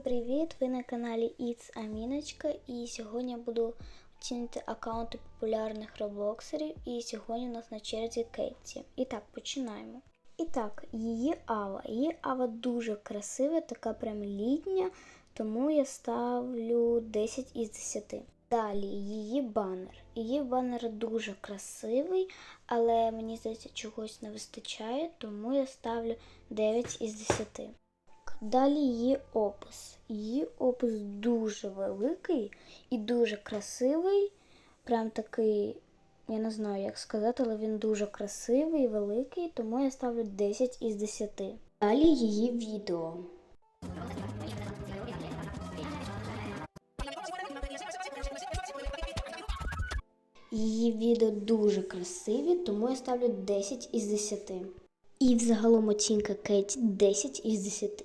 Всім привіт! Ви на каналі It's Аміночка і сьогодні я буду оцінити аккаунти популярних роблоксерів. І сьогодні у нас на черзі Кейті. І так, починаємо. І так, її ава. Її ава дуже красива, така прям літня, тому я ставлю 10 із 10. Далі її банер. Її банер дуже красивий, але мені здається, чогось не вистачає, тому я ставлю 9 із 10. Далі її опис. Її опис дуже великий і дуже красивий. Прям такий, я не знаю, як сказати, але він дуже красивий і великий, тому я ставлю 10 із 10. Далі її відео. Її відео дуже красиві, тому я ставлю 10 із 10. І взагалом оцінка Кейті 10 із 10.